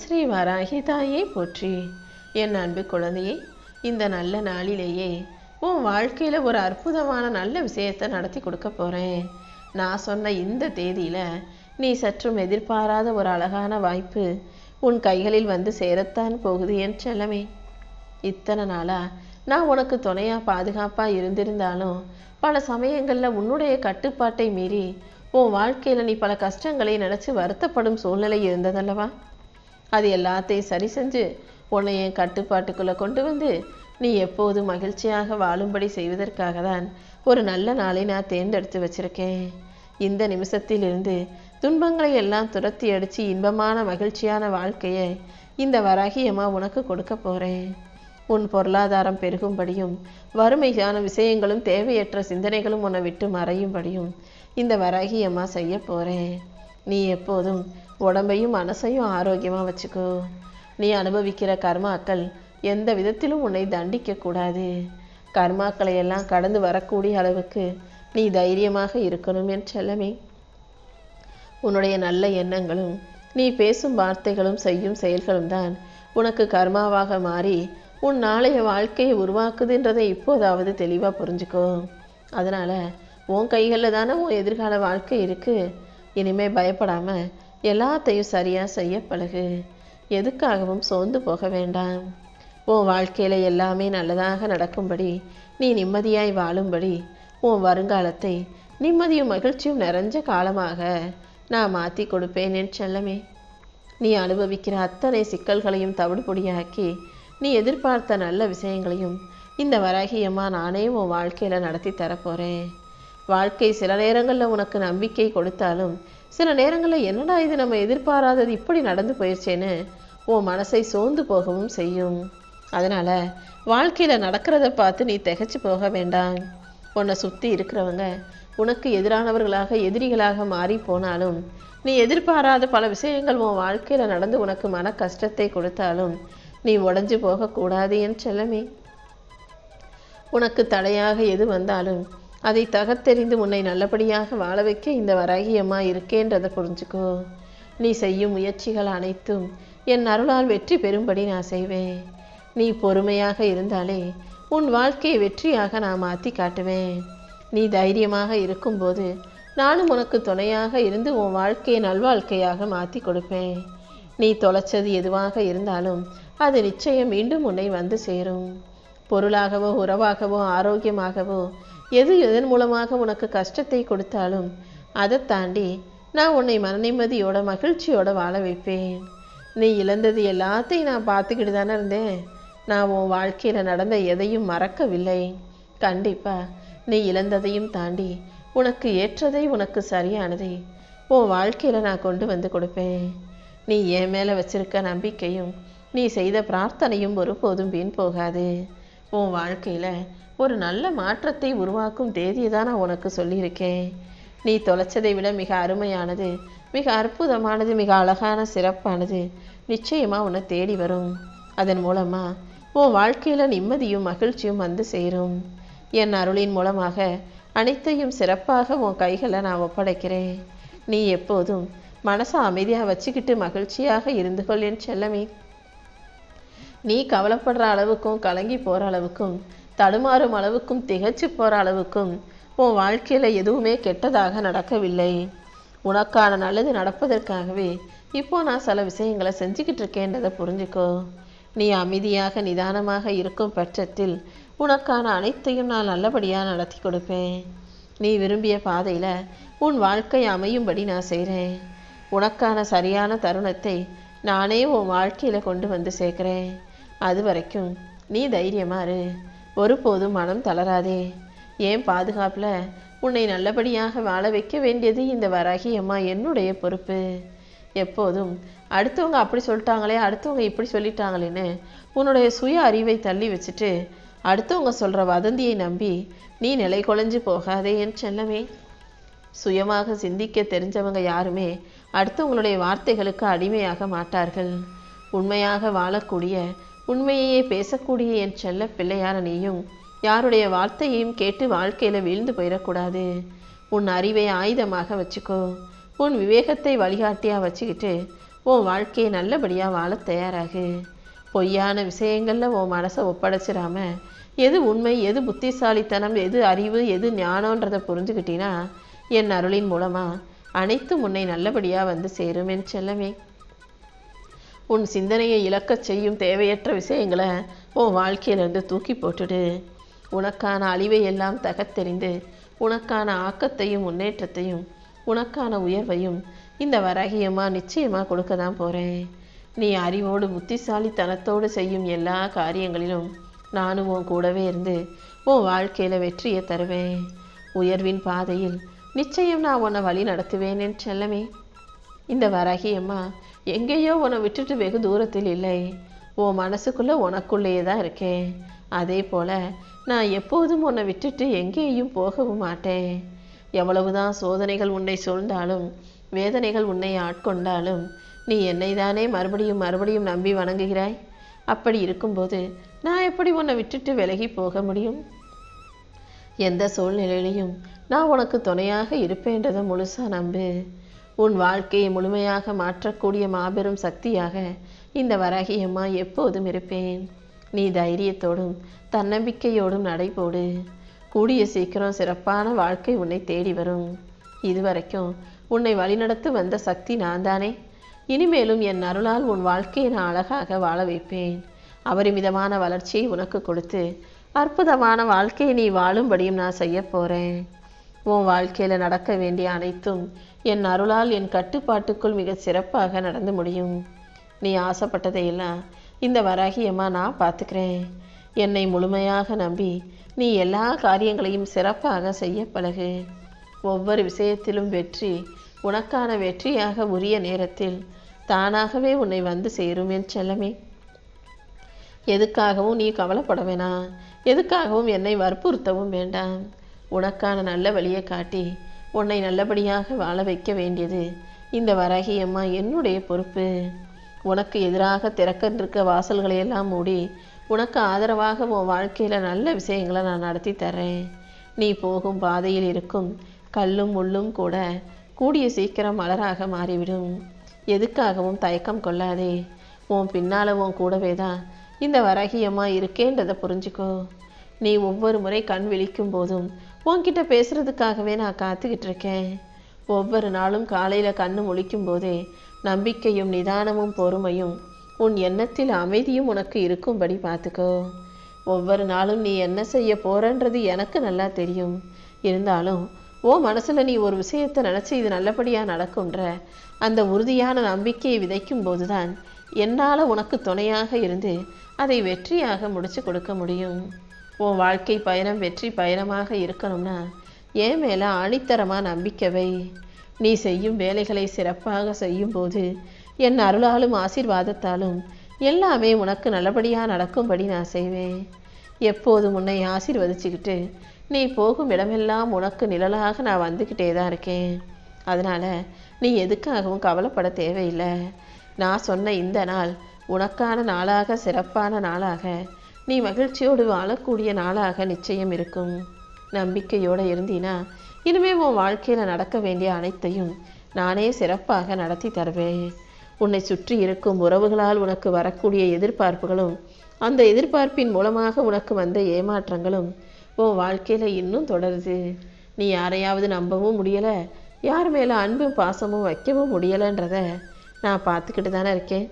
ஸ்ரீ வராகி தாயே போற்றி. என் அன்பு குழந்தையே இந்த நல்ல நாளிலேயே உன் வாழ்க்கையில் ஒரு அற்புதமான நல்ல விஷயத்தை நடத்தி கொடுக்க போகிறேன் நான் சொன்ன இந்த தேதியில் நீ சற்றும் எதிர்பாராத ஒரு அழகான வாய்ப்பு உன் கைகளில் வந்து சேரத்தான் போகுது என் செல்லமே. இத்தனை நாளாக நான் உனக்கு துணையாக பாதுகாப்பாக இருந்திருந்தாலும் பல சமயங்களில் உன்னுடைய கட்டுப்பாட்டை மீறி உன் வாழ்க்கையில் நீ பல கஷ்டங்களை நினச்சி வருத்தப்படும் சூழ்நிலை இருந்ததல்லவா? அது எல்லாத்தையும் சரி செஞ்சு உன்னை என் கட்டுப்பாட்டுக்குள்ளே கொண்டு வந்து நீ எப்போதும் மகிழ்ச்சியாக வாழும்படி செய்வதற்காக தான் ஒரு நல்ல நாளை நான் தேர்ந்தெடுத்து வச்சிருக்கேன். இந்த நிமிஷத்திலிருந்து துன்பங்களை எல்லாம் துரத்தி அடித்து இன்பமான மகிழ்ச்சியான வாழ்க்கையை இந்த வராகியம்மா உனக்கு கொடுக்க போகிறேன் உன் பொருளாதாரம் பெருகும்படியும் வறுமையான விஷயங்களும் தேவையற்ற சிந்தனைகளும் உன்னை விட்டு மறையும்படியும் இந்த வராகியம்மா செய்ய போகிறேன் நீ எப்போதும் உடம்பையும் மனசையும் ஆரோக்கியமாக வச்சுக்கோ. நீ அனுபவிக்கிற கர்மாக்கள் எந்த விதத்திலும் உன்னை தண்டிக்க கூடாது. கர்மாக்களை எல்லாம் கடந்து வரக்கூடிய அளவுக்கு நீ தைரியமாக இருக்கணும் என் செல்லமே. உன்னுடைய நல்ல எண்ணங்களும் நீ பேசும் வார்த்தைகளும் செய்யும் செயல்களும் தான் உனக்கு கர்மாவாக மாறி உன் நாளைய வாழ்க்கையை உருவாக்குதுன்றதை இப்போதாவது தெளிவாக புரிஞ்சுக்கோ. அதனால் உன் கைகளில் தானே உன் எதிர்கால வாழ்க்கை இருக்குது இனிமே பயப்படாமல் எல்லாத்தையும் சரியாக செய்ய பழகு. எதுக்காகவும் சோர்ந்து போக வேண்டாம். உன் வாழ்க்கையில் எல்லாமே நல்லதாக நடக்கும்படி நீ நிம்மதியாய் வாழும்படி உன் வருங்காலத்தை நிம்மதியும் மகிழ்ச்சியும் நிறைஞ்ச காலமாக நான் மாற்றி கொடுப்பேன் என் செல்லமே. நீ அனுபவிக்கிற அத்தனை சிக்கல்களையும் தவிடுபொடியாக்கி நீ எதிர்பார்த்த நல்ல விஷயங்களையும் இந்த வராகியம்மா நானே உன் வாழ்க்கையில் நடத்தி தரப்போகிறேன் வாழ்க்கை சில நேரங்களில் உனக்கு நம்பிக்கை கொடுத்தாலும் சில நேரங்களில் என்னடா இது நம்ம எதிர்பாராதது இப்படி நடந்து போயிடுச்சேன்னு உன் மனசை சோர்ந்து போகவும் செய்யும். அதனால் வாழ்க்கையில் நடக்கிறத பார்த்து நீ திகச்சு போக வேண்டாம். உன்னை சுற்றி இருக்கிறவங்க உனக்கு எதிரானவர்களாக எதிரிகளாக மாறி போனாலும் நீ எதிர்பாராத பல விஷயங்கள் உன் வாழ்க்கையில் நடந்து உனக்கு மன கஷ்டத்தை கொடுத்தாலும் நீ உடஞ்சு போகக்கூடாது என் செல்லமே. உனக்கு தடையாக எது வந்தாலும் அதை தகத்தெறிந்து உன்னை நல்லபடியாக வாழ வைக்க இந்த வராகியம்மா இருக்கேன்றதை புரிஞ்சுக்கோ. நீ செய்யும் முயற்சிகள் அனைத்தும் என் அருளால் வெற்றி பெறும்படி நான் செய்வேன். நீ பொறுமையாக இருந்தாலே உன் வாழ்க்கையை வெற்றியாக நான் மாற்றி காட்டுவேன். நீ தைரியமாக இருக்கும்போது நானும் உனக்கு துணையாக இருந்து உன் வாழ்க்கையை நல்வாழ்க்கையாக மாற்றி கொடுப்பேன். நீ தொலைச்சது எதுவாக இருந்தாலும் அது நிச்சயம் மீண்டும் உன்னை வந்து சேரும். பொருளாகவோ உறவாகவோ ஆரோக்கியமாகவோ எது எதன் மூலமாக உனக்கு கஷ்டத்தை கொடுத்தாலும் அதை தாண்டி நான் உன்னை மனநிம்மதியோட மகிழ்ச்சியோட வாழ வைப்பேன். நீ இழந்தது எல்லாத்தையும் நான் பார்த்துக்கிட்டு தானே இருந்தேன். நான் உன் வாழ்க்கையில் நடந்த எதையும் மறக்கவில்லை. கண்டிப்பாக நீ இழந்ததையும் தாண்டி உனக்கு ஏற்றதை உனக்கு சரியானதை உன் வாழ்க்கையில் நான் கொண்டு வந்து கொடுப்பேன். நீ என் மேலே வச்சிருக்க நம்பிக்கையும் நீ செய்த பிரார்த்தனையும் ஒருபோதும் வீண் போகாது. உன் வாழ்க்கையில் ஒரு நல்ல மாற்றத்தை உருவாக்கும் தேதியை தான் நான் உனக்கு சொல்லியிருக்கேன். நீ தொலைச்சதை விட மிக அருமையானது மிக அற்புதமானது மிக அழகான சிறப்பானது நிச்சயமாக உன்னை தேடி வரும். அதன் மூலமாக உன் வாழ்க்கையில் நிம்மதியும் மகிழ்ச்சியும் வந்து சேரும். என் அருளின் மூலமாக அனைத்தையும் சிறப்பாக உன் கைகளை நான் ஒப்படைக்கிறேன். நீ எப்போதும் மனசை அமைதியாக வச்சுக்கிட்டு மகிழ்ச்சியாக இருந்து கொள் என் செல்லமே. நீ கவலைப்படுற அளவுக்கும் கலங்கி போகிற அளவுக்கும் தடுமாறும் அளவுக்கும் திகைச்சு போகிற அளவுக்கும் உன் வாழ்க்கையில் எதுவுமே கெட்டதாக நடக்கவில்லை. உனக்கான நல்லது நடப்பதற்காகவே இப்போ நான் சில விஷயங்களை செஞ்சுக்கிட்டு இருக்கேன்றதை புரிஞ்சுக்கோ. நீ அமைதியாக நிதானமாக இருக்கும் பட்சத்தில் உனக்கான அனைத்தையும் நான் நல்லபடியாக நடத்தி கொடுப்பேன். நீ விரும்பிய பாதையில் உன் வாழ்க்கை அமையும்படி நான் செய்கிறேன் உனக்கான சரியான தருணத்தை நானே உன் வாழ்க்கையில் கொண்டு வந்து சேர்க்குறேன். அது வரைக்கும் நீ தைரியமா இரு. ஒருபோதும் மனம் தளராதே. ஏன் பாதுகாப்பில் உன்னை நல்லபடியாக வாழ வைக்க வேண்டியது இந்த வராகி அம்மா என்னுடைய பொறுப்பு. எப்போதும் அடுத்தவங்க அப்படி சொல்லிட்டாங்களே அடுத்தவங்க இப்படி சொல்லிட்டாங்களேன்னு உன்னுடைய சுய அறிவை தள்ளி வச்சுட்டு அடுத்தவங்க சொல்கிற வதந்தியை நம்பி நீ நிலை குலைஞ்சு போகாதே என் செல்லமே. சுயமாக சிந்திக்க தெரிஞ்சவங்க யாருமே அடுத்தவங்களுடைய வார்த்தைகளுக்கு அடிமையாக மாட்டார்கள். உண்மையாக வாழக்கூடிய உண்மையையே பேசக்கூடிய என் செல்ல பிள்ளையான நீயும் யாருடைய வார்த்தையையும் கேட்டு வாழ்க்கையில் வீழ்ந்து போயிடக்கூடாது. உன் அறிவை ஆயுதமாக வச்சுக்கோ. உன் விவேகத்தை வழிகாட்டியாக வச்சுக்கிட்டு உன் வாழ்க்கையை நல்லபடியாக வாழ தயாராகு. பொய்யான விஷயங்களில் உன் மனசை ஒப்படைச்சிடாம எது உண்மை எது புத்திசாலித்தனம் எது அறிவு எது ஞானன்றதை புரிஞ்சுக்கிட்டீன்னா என் அருளின் மூலமாக அனைத்தும் உன்னை நல்லபடியாக வந்து சேரும் என் செல்லமே. உன் சிந்தனையை இழக்கச் செய்யும் தேவையற்ற விஷயங்களை உன் வாழ்க்கையிலிருந்து தூக்கி போட்டுடு. உனக்கான அழிவை எல்லாம் தகத்தெறிந்து உனக்கான ஆக்கத்தையும் முன்னேற்றத்தையும் உனக்கான உயர்வையும் இந்த வரகியமாக நிச்சயமாக கொடுக்க தான் போகிறேன் நீ அறிவோடு புத்திசாலித்தனத்தோடு செய்யும் எல்லா காரியங்களிலும் நானும் உன் கூடவே இருந்து உன் வாழ்க்கையில் வெற்றியை தருவேன். உயர்வின் பாதையில் நிச்சயம் நான் உன்னை வழி நடத்துவேன் என் செல்லமே. இந்த வரகியம்மா எங்கேயோ உன்னை விட்டுட்டு வெகு தூரத்தில் இல்லை. உன் மனசுக்குள்ளே உனக்குள்ளேயே தான் இருக்கேன். அதே போல் நான் எப்போதும் உன்னை விட்டுட்டு எங்கேயும் போகவும் மாட்டேன். எவ்வளவுதான் சோதனைகள் உன்னை சூழ்ந்தாலும் வேதனைகள் உன்னை ஆட்கொண்டாலும் நீ என்னை தானே மறுபடியும் மறுபடியும் நம்பி வணங்குகிறாய்? அப்படி இருக்கும்போது நான் எப்படி உன்னை விட்டுட்டு விலகி போக முடியும்? எந்த சூழ்நிலையிலையும் நான் உனக்கு துணையாக இருப்பேன்றதை முழுசா நம்பு. உன் வாழ்க்கையை முழுமையாக மாற்றக்கூடிய மாபெரும் சக்தியாக இந்த வராகியம்மா எப்போதும் இருப்பேன். நீ தைரியத்தோடும் தன்னம்பிக்கையோடும் நடைபோடு. கூடிய சீக்கிரம் சிறப்பான வாழ்க்கை உன்னை தேடி வரும். இதுவரைக்கும் உன்னை வழிநடத்து வந்த சக்தி நான் தானே இனிமேலும் என் அருளால் உன் வாழ்க்கையை நான் அழகாக வாழ வைப்பேன். அபரிமிதமான வளர்ச்சியை உனக்கு கொடுத்து அற்புதமான வாழ்க்கையை நீ வாழும்படியும் நான் செய்ய போகிறேன் உன் வாழ்க்கையில் நடக்க வேண்டிய அனைத்தும் என் அருளால் என் கட்டுப்பாட்டுக்குள் மிக சிறப்பாக நடந்து முடியும். நீ ஆசைப்பட்டதையெல்லாம் இந்த வராகியம்மா நான் பார்த்துக்கிறேன். என்னை முழுமையாக நம்பி நீ எல்லா காரியங்களையும் சிறப்பாக செய்ய பழகு. ஒவ்வொரு விஷயத்திலும் வெற்றி உனக்கான வெற்றியாக உரிய நேரத்தில் தானாகவே உன்னை வந்து சேரும் என் செல்லமே. எதுக்காகவும் நீ கவலைப்பட வேணாம். எதுக்காகவும் என்னை வற்புறுத்தவும் வேண்டாம். உனக்கான நல்ல வழியை காட்டி உன்னை நல்லபடியாக வாழ வைக்க வேண்டியது இந்த வரகி அம்மா என்னுடைய பொறுப்பு. உனக்கு எதிராக திறக்கின்ற வாசல்களை எல்லாம் மூடி உனக்கு ஆதரவாக உன் வாழ்க்கையில் நல்ல விஷயங்களை நான் நடத்தி தர்றேன். நீ போகும் பாதையில் இருக்கும் கல்லும் முள்ளும் கூட கூடிய சீக்கிரம் மலராக மாறிவிடும். எதுக்காகவும் தயக்கம் கொள்ளாதே. உன் பின்னால் உன் கூடவே தான் இந்த வரகியம்மா இருக்கேன்றதை புரிஞ்சுக்கோ. நீ ஒவ்வொரு முறை கண் விழிக்கும் போதும் உன்கிட்ட பேசுறதுக்காகவே நான் காத்துக்கிட்டு இருக்கேன் ஒவ்வொரு நாளும் காலையில் கண்ணு முழிக்கும் போதே நம்பிக்கையும் நிதானமும் பொறுமையும் உன் எண்ணத்தில் அமைதியும் உனக்கு இருக்கும்படி பார்த்துக்கோ. ஒவ்வொரு நாளும் நீ என்ன செய்ய போறன்றது எனக்கு நல்லா தெரியும். இருந்தாலும் ஓ மனசில் நீ ஒரு விஷயத்தை நினச்சி இது நல்லபடியாக நடக்கும்ன்ற அந்த உறுதியான நம்பிக்கையை விதைக்கும் போதுதான் என்னால் உனக்கு துணையாக இருந்து அதை வெற்றியாக முடிச்சு கொடுக்க முடியும். உன் வாழ்க்கை பயணம் வெற்றி பயணமாக இருக்கணும்னா என் மேலே ஆணித்தரமாக நம்பிக்கவை நீ செய்யும் வேலைகளை சிறப்பாக செய்யும்போது என் அருளாலும் ஆசீர்வாதத்தாலும் எல்லாமே உனக்கு நல்லபடியாக நடக்கும்படி நான் செய்வேன். எப்போதும் உன்னை ஆசீர்வதிச்சுக்கிட்டு நீ போகும் இடமெல்லாம் உனக்கு நிழலாக நான் வந்துக்கிட்டே தான் இருக்கேன். அதனால் நீ எதுக்காகவும் கவலைப்பட தேவையில்லை. நான் சொன்ன இந்த நாள் உனக்கான நாளாக சிறப்பான நாளாக நீ மகிழ்ச்சியோடு வாழக்கூடிய நாளாக நிச்சயம் இருக்கும். நம்பிக்கையோடு இருந்தீனா இனிமே உன் வாழ்க்கையில் நடக்க வேண்டிய அனைத்தையும் நானே சிறப்பாக நடத்தி தருவேன். உன்னை சுற்றி இருக்கும் உறவுகளால் உனக்கு வரக்கூடிய எதிர்பார்ப்புகளும் அந்த எதிர்பார்ப்பின் மூலமாக உனக்கு வந்த ஏமாற்றங்களும் உன் வாழ்க்கையில் இன்னும் தொடருது. நீ யாரையாவது நம்பவும் முடியலை யார் மேலே அன்பும் பாசமும் வைக்கவும் முடியலைன்றத நான் பார்த்துக்கிட்டு தானே இருக்கேன்.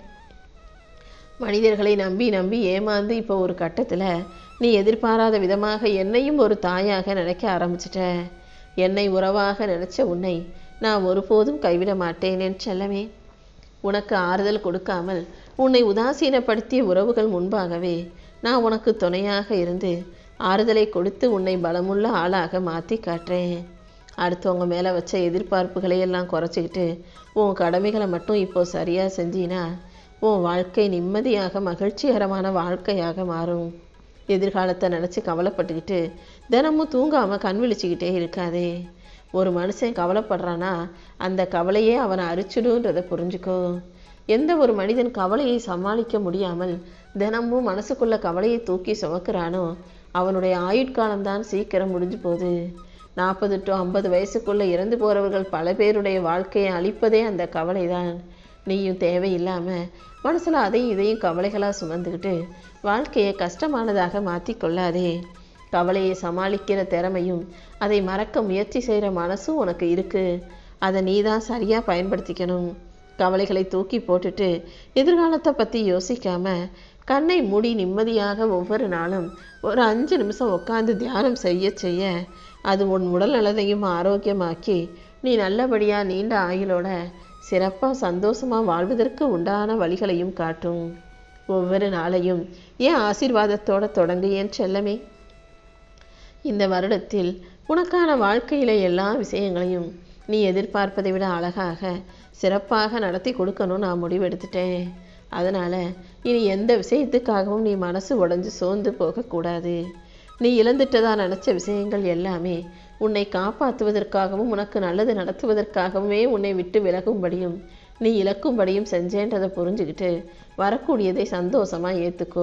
மனிதர்களை நம்பி நம்பி ஏமாந்து இப்போ ஒரு கட்டத்தில் நீ எதிர்பாராத விதமாக என்னையும் ஒரு தாயாக நினைக்க ஆரம்பிச்சிட்ட. என்னை உறவாக நினச்ச உன்னை நான் ஒருபோதும் கைவிட மாட்டேன் என் செல்லமே. உனக்கு ஆறுதல் கொடுக்காமல் உன்னை உதாசீனப்படுத்திய உறவுகள் முன்பாகவே நான் உனக்கு துணையாக இருந்து ஆறுதலை கொடுத்து உன்னை பலமுள்ள ஆளாக மாற்றி காட்டுறேன். அடுத்தவங்க மேலே வச்ச எதிர்பார்ப்புகளை எல்லாம் குறைச்சிக்கிட்டு உன் கடமைகளை மட்டும் இப்போ சரியாக செஞ்சினா உன் வாழ்க்கை நிம்மதியாக மகிழ்ச்சிகரமான வாழ்க்கையாக மாறும். எதிர்காலத்தை நினச்சி கவலைப்பட்டுக்கிட்டு தினமும் தூங்காமல் கண் விழிச்சிக்கிட்டே இருக்காதே. ஒரு மனுஷன் கவலைப்படுறானா அந்த கவலையே அவனை அரிச்சிடுன்றதை புரிஞ்சுக்கோ. எந்த ஒரு மனிதன் கவலையை சமாளிக்க முடியாமல் தினமும் மனசுக்குள்ள கவலையை தூக்கி சுமக்கிறானோ அவனுடைய ஆயுட்காலம்தான் சீக்கிரம் முடிஞ்சு போகுது. நாற்பது டு ஐம்பது வயசுக்குள்ளே இறந்து போகிறவர்கள் பல பேருடைய வாழ்க்கையை அழிப்பதே அந்த கவலை தான் நீயும் தேவையில்லாமல் மனசில் அதையும் இதையும் கவலைகளாக சுமந்துக்கிட்டு வாழ்க்கையை கஷ்டமானதாக மாற்றி கொள்ளாதே. கவலையை சமாளிக்கிற திறமையும் அதை மறக்க முயற்சி செய்கிற மனசும் உனக்கு இருக்குது அதை நீ தான் சரியாக பயன்படுத்திக்கணும். கவலைகளை தூக்கி போட்டுட்டு எதிர்காலத்தை பற்றி யோசிக்காம கண்ணை மூடி நிம்மதியாக ஒவ்வொரு நாளும் ஒரு அஞ்சு நிமிஷம் உட்காந்து தியானம் செய்ய செய்ய அது உன் உடல் நலத்தையும் ஆரோக்கியமாக்கி நீ நல்லபடியாக நீண்ட ஆயுளோட சிறப்பாக சந்தோஷமாக வாழ்வதற்கு உண்டான வழிகளையும் காட்டும். ஒவ்வொரு நாளையும் ஏன் ஆசீர்வாதத்தோடு தொடங்கு என் செல்லமே? இந்த வருடத்தில் உனக்கான வாழ்க்கையில எல்லா விஷயங்களையும் நீ எதிர்பார்ப்பதை விட அழகாக சிறப்பாக நடத்தி கொடுக்கணும் நான் முடிவெடுத்துட்டேன். அதனால் இனி எந்த விஷயத்துக்காகவும் நீ மனசு உடஞ்சி சோர்ந்து போகக்கூடாது. நீ இழந்துட்டதா நினச்ச விஷயங்கள் எல்லாமே உன்னை காப்பாற்றுவதற்காகவும் உனக்கு நல்லது நடத்துவதற்காகவுமே உன்னை விட்டு விலகும்படியும் நீ இழக்கும்படியும் செஞ்சேன்றதை புரிஞ்சுக்கிட்டு வரக்கூடியதை சந்தோஷமாக ஏற்றுக்கோ